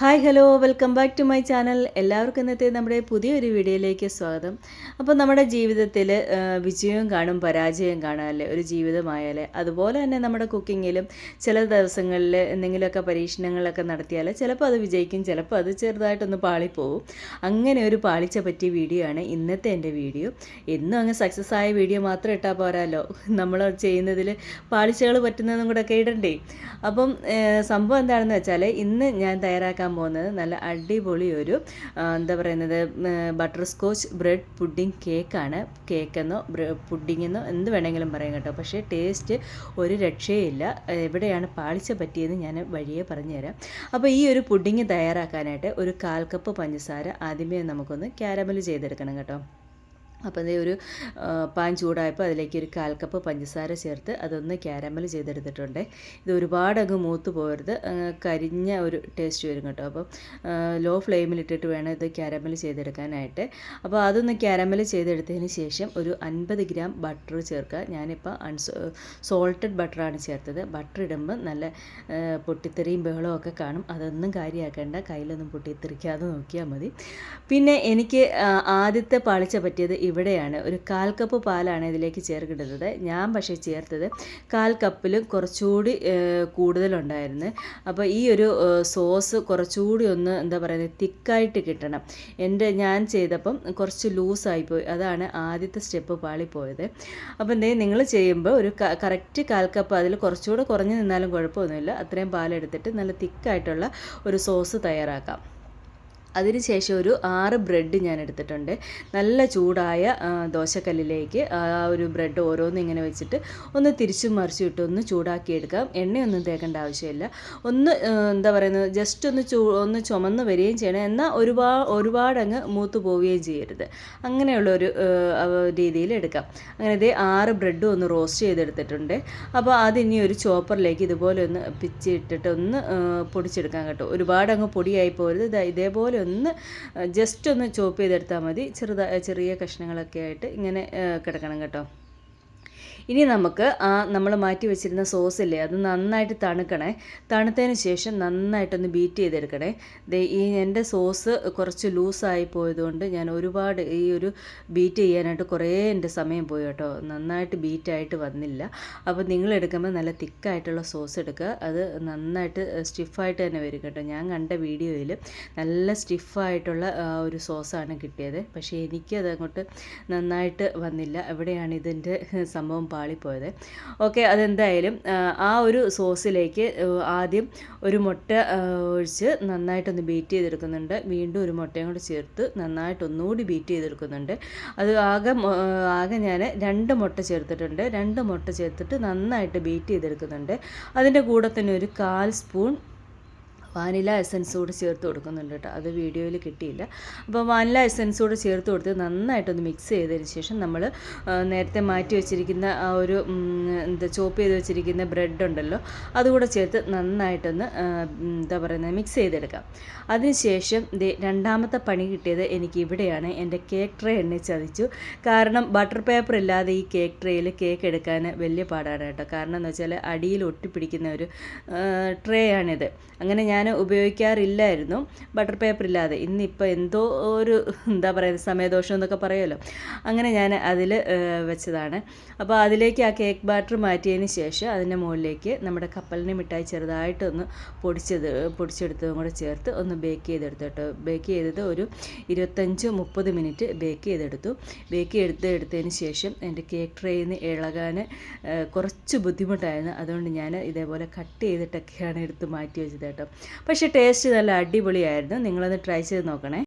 Hi hello welcome back to my channel. എല്ലാവർക്കും ഇന്നത്തെ നമ്മുടെ പുതിയൊരു വീഡിയോയിലേക്ക് സ്വാഗതം. അപ്പോൾ നമ്മുടെ ജീവിതത്തിൽ വിജയവും കാണും പരാജയവും കാണാമല്ലേ ഒരു ജീവിതമായാലേ. അതുപോലെ തന്നെ നമ്മുടെ കുക്കിങ്ങിലും ചില ദിവസങ്ങളിൽ എന്തെങ്കിലുമൊക്കെ പരീക്ഷണങ്ങളൊക്കെ നടത്തിയാൽ ചിലപ്പോൾ അത് വിജയിക്കും ചിലപ്പോൾ അത് ചെറുതായിട്ടൊന്ന് പാളിപ്പോവും. അങ്ങനെ ഒരു പാളിച്ച പറ്റിയ വീഡിയോ ആണ് ഇന്നത്തെ എന്റെ വീഡിയോ. എന്നും അങ്ങ് സക്സസ് ആയ വീഡിയോ മാത്രം ഇട്ടാൽ പോരാല്ലോ നമ്മൾ ചെയ്യുന്നതിൽ പാളിച്ചകൾ പറ്റുന്നതും കൂടെ ഒക്കെ ഇടണ്ടേ. അപ്പം സംഭവം എന്താണെന്ന് വെച്ചാൽ ഇന്ന് ഞാൻ തയ്യാറാക്കാൻ പോകുന്നത്. നല്ല അടിപൊളി ഒരു എന്താ പറയുന്നത് ബട്ടർ സ്കോച്ച് ബ്രെഡ് പുഡിംഗ് കേക്കാണ് കേക്കെന്നോ പുഡിങ്ങെന്നോ എന്ത് വേണമെങ്കിലും പറയാം കേട്ടോ. പക്ഷേ ടേസ്റ്റ് ഒരു രക്ഷയില്ല. എവിടെയാണ് പാളിച്ച പറ്റിയെന്ന് ഞാൻ വഴിയെ പറഞ്ഞുതരാം. അപ്പോൾ ഈ ഒരു പുഡിങ് തയ്യാറാക്കാനായിട്ട് ഒരു കാൽ കപ്പ് പഞ്ചസാര ആദ്യമേ നമുക്കൊന്ന് ക്യാരമൽ ചെയ്തെടുക്കണം കേട്ടോ. അപ്പോൾ അതേ ഒരു പാൻ ചൂടായപ്പോൾ അതിലേക്ക് ഒരു കാൽ കപ്പ് പഞ്ചസാര ചേർത്ത് അതൊന്ന് ക്യാരമൽ ചെയ്തെടുത്തിട്ടുണ്ട്. ഇത് ഒരുപാട് അങ്ങ് മൂത്ത് പോകരുത്. കരിഞ്ഞ ഒരു ടേസ്റ്റ് വരും കേട്ടോ. അപ്പം ലോ ഫ്ലെയിമിലിട്ടിട്ട് വേണം ഇത് ക്യാരമൽ ചെയ്തെടുക്കാനായിട്ട്. അപ്പോൾ അതൊന്ന് ക്യാരമൽ ചെയ്തെടുത്തതിന് ശേഷം ഒരു അൻപത് ഗ്രാം ബട്ടർ ചേർക്കുക. ഞാനിപ്പോൾ അൺസോ സോൾട്ടഡ് ബട്ടറാണ് ചേർത്തത്. ബട്ടർ ഇടുമ്പോൾ നല്ല പൊട്ടിത്തെറിയും ബഹളവും ഒക്കെ കാണും. അതൊന്നും കാര്യമാക്കേണ്ട. കയ്യിലൊന്നും പൊട്ടിത്തെറിക്കാതെ നോക്കിയാൽ മതി. പിന്നെ എനിക്ക് ആദ്യത്തെ പാളിച്ച പറ്റിയത് ഇവിടെയാണ്. ഒരു കാൽ കപ്പ് പാലാണ് ഇതിലേക്ക് ചേർക്കേണ്ടത്. ഞാൻ പക്ഷേ ചേർത്തത് കാൽ കപ്പിലും കുറച്ചുകൂടി കൂടുതലുണ്ടായിരുന്നു. അപ്പോൾ ഈ ഒരു സോസ് കുറച്ചുകൂടി ഒന്ന് എന്താ പറയുന്നത് തിക്കായിട്ട് കിട്ടണം. എന്റെ ഞാൻ ചെയ്തപ്പം കുറച്ച് ലൂസായിപ്പോയി അതാണ് ആദ്യത്തെ സ്റ്റെപ്പ് പാളിപ്പോയത്. അപ്പോൾ എന്തേ നിങ്ങൾ ചെയ്യുമ്പോൾ ഒരു കറക്റ്റ് കാൽ കപ്പ് അതിൽ കുറച്ചുകൂടെ കുറഞ്ഞ് നിന്നാലും കുഴപ്പമൊന്നുമില്ല. അത്രയും പാലെടുത്തിട്ട് നല്ല തിക്കായിട്ടുള്ള ഒരു സോസ് തയ്യാറാക്കാം. അതിനുശേഷം ഒരു ആറ് ബ്രെഡ് ഞാൻ എടുത്തിട്ടുണ്ട്. നല്ല ചൂടായ ദോശക്കല്ലിലേക്ക് ആ ഒരു ബ്രെഡ് ഓരോന്നും ഇങ്ങനെ വെച്ചിട്ട് ഒന്ന് തിരിച്ചും മറിച്ചും ഇട്ട് ഒന്ന് ചൂടാക്കിയെടുക്കാം എണ്ണയൊന്നും തേക്കേണ്ട ആവശ്യമില്ല. ഒന്ന് എന്താ പറയുന്നത് ജസ്റ്റ് ഒന്ന് ചൂ ഒന്ന് ചുമന്ന് വരികയും ചെയ്യണം. എന്നാൽ ഒരുപാട് ഒരുപാടങ്ങ് മൂത്ത് പോവുകയും ചെയ്യരുത്. അങ്ങനെയുള്ള ഒരു രീതിയിൽ എടുക്കാം. അങ്ങനെ ഇതേ ആറ് ബ്രെഡും ഒന്ന് റോസ്റ്റ് ചെയ്തെടുത്തിട്ടുണ്ട്. അപ്പോൾ അതിനി ഒരു ചോപ്പറിലേക്ക് ഇതുപോലെ ഒന്ന് പിച്ചിട്ടിട്ട് ഒന്ന് പൊടിച്ചെടുക്കാം കേട്ടോ. ഒരുപാട് അങ്ങ് പൊടിയായി പോരുത്. ഇതേപോലെ ഒന്ന് ജസ്റ്റ് ഒന്ന് ചോപ്പ് ചെയ്തെടുത്താൽ മതി. ചെറുതായ ചെറിയ കഷ്ണങ്ങളൊക്കെ ആയിട്ട് ഇങ്ങനെ കിടക്കണം കേട്ടോ. ഇനി നമുക്ക് ആ നമ്മൾ മാറ്റി വെച്ചിരുന്ന സോസ് സോസില്ലേ അത് നന്നായിട്ട് തണുക്കണേ. തണുത്തതിന് ശേഷം നന്നായിട്ടൊന്ന് ബീറ്റ് ചെയ്തെടുക്കണേ. ദേ ഈ എന്റെ സോസ് കുറച്ച് ലൂസായി പോയതുകൊണ്ട് ഞാൻ ഒരുപാട് ഈ ഒരു ബീറ്റ് ചെയ്യാനായിട്ട് കുറേ എന്റെ സമയം പോയി കേട്ടോ. നന്നായിട്ട് ബീറ്റായിട്ട് വന്നില്ല. അപ്പോൾ നിങ്ങൾ എടുക്കുമ്പോൾ നല്ല തിക്കായിട്ടുള്ള സോസ് എടുക്കുക. അത് നന്നായിട്ട് സ്റ്റിഫായിട്ട് തന്നെ വരും കേട്ടോ. ഞാൻ കണ്ട വീഡിയോയിൽ നല്ല സ്റ്റിഫായിട്ടുള്ള ഒരു സോസാണ് കിട്ടിയത്. പക്ഷേ എനിക്കത് അങ്ങോട്ട് നന്നായിട്ട് വന്നില്ല. എവിടെയാണ് ഇതിന്റെ സംഭവം പാളിപ്പോയത്. ഓക്കെ അതെന്തായാലും ആ, ഒരു സോസിലേക്ക് ആദ്യം ഒരു മുട്ട ഒഴിച്ച് നന്നായിട്ടൊന്ന് ബീറ്റ് ചെയ്തെടുക്കുന്നുണ്ട്. വീണ്ടും ഒരു മുട്ടയും കൂടി ചേർത്ത് നന്നായിട്ട് ഒന്നുകൂടി ബീറ്റ് ചെയ്തെടുക്കുന്നുണ്ട്. അത് ആകെ ആകെ ഞാൻ രണ്ട് മുട്ട ചേർത്തിട്ടുണ്ട്. രണ്ട് മുട്ട ചേർത്തിട്ട് നന്നായിട്ട് ബീറ്റ് ചെയ്തെടുക്കുന്നുണ്ട്. അതിന്റെ കൂടെ തന്നെ ഒരു കാൽ സ്പൂൺ വാനില എസൻസ് കൂടി ചേർത്ത് കൊടുക്കുന്നുണ്ട് കേട്ടോ. അത് വീഡിയോയിൽ കിട്ടിയില്ല. അപ്പോൾ വാനില എസൻസ് കൂടി ചേർത്ത് കൊടുത്ത് നന്നായിട്ടൊന്ന് മിക്സ് ചെയ്തതിന് ശേഷം നമ്മൾ നേരത്തെ മാറ്റി വെച്ചിരിക്കുന്ന ആ ഒരു എന്താ ചോപ്പ് ചെയ്ത് വെച്ചിരിക്കുന്ന ബ്രെഡ് ഉണ്ടല്ലോ അതുകൂടെ ചേർത്ത് നന്നായിട്ടൊന്ന് എന്താ പറയുന്നത് മിക്സ് ചെയ്തെടുക്കാം. അതിനുശേഷം രണ്ടാമത്തെ പണി കിട്ടിയത് എനിക്ക് ഇവിടെയാണ്. എന്റെ കേക്ക് ട്രേ എണ്ണി ചതിച്ചു. കാരണം ബട്ടർ പേപ്പർ ഇല്ലാതെ ഈ കേക്ക് ട്രേയിൽ കേക്ക് എടുക്കാൻ വലിയ പാടാണ് കേട്ടോ. കാരണം എന്ന് വെച്ചാൽ അടിയിൽ ഒട്ടിപ്പിടിക്കുന്ന ഒരു ട്രേ ആണിത്. അങ്ങനെ ഞാൻ ഉപയോഗിക്കാറില്ലായിരുന്നു. ബട്ടർ പേപ്പർ ഇല്ലാതെ. ഇന്നിപ്പോൾ എന്തോ ഒരു എന്താ പറയുക സമയദോഷം എന്നൊക്കെ പറയുമല്ലോ. അങ്ങനെ ഞാൻ അതിൽ വെച്ചതാണ്. അപ്പോൾ അതിലേക്ക് ആ കേക്ക് ബാറ്റർ മാറ്റിയതിന് ശേഷം അതിന്റെ മുകളിലേക്ക് നമ്മുടെ കപ്പലിനെ മിഠായി ചെറുതായിട്ടൊന്ന് പൊടിച്ചത് പൊടിച്ചെടുത്തതും കൂടെ ചേർത്ത് ഒന്ന് ബേക്ക് ചെയ്തെടുത്തു കേട്ടോ. ബേക്ക് ചെയ്തത് ഒരു ഇരുപത്തഞ്ച് മുപ്പത് മിനിറ്റ് ബേക്ക് ചെയ്തെടുത്തു. ബേക്ക് ചെയ്ത് എടുത്തതിന് ശേഷം എന്റെ കേക്ക് ട്രേയിൽ നിന്ന് ഇളകാൻ കുറച്ച് ബുദ്ധിമുട്ടായിരുന്നു. അതുകൊണ്ട് ഞാൻ ഇതേപോലെ കട്ട് ചെയ്തിട്ടൊക്കെയാണ് എടുത്ത് മാറ്റി വെച്ചത് കേട്ടോ. പക്ഷേ ടേസ്റ്റ് നല്ല അടിപൊളിയായിരുന്നു. നിങ്ങളൊന്ന് ട്രൈ ചെയ്ത് നോക്കണേ.